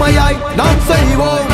ஒற்றுமையாய் நாம் செய்வோம்.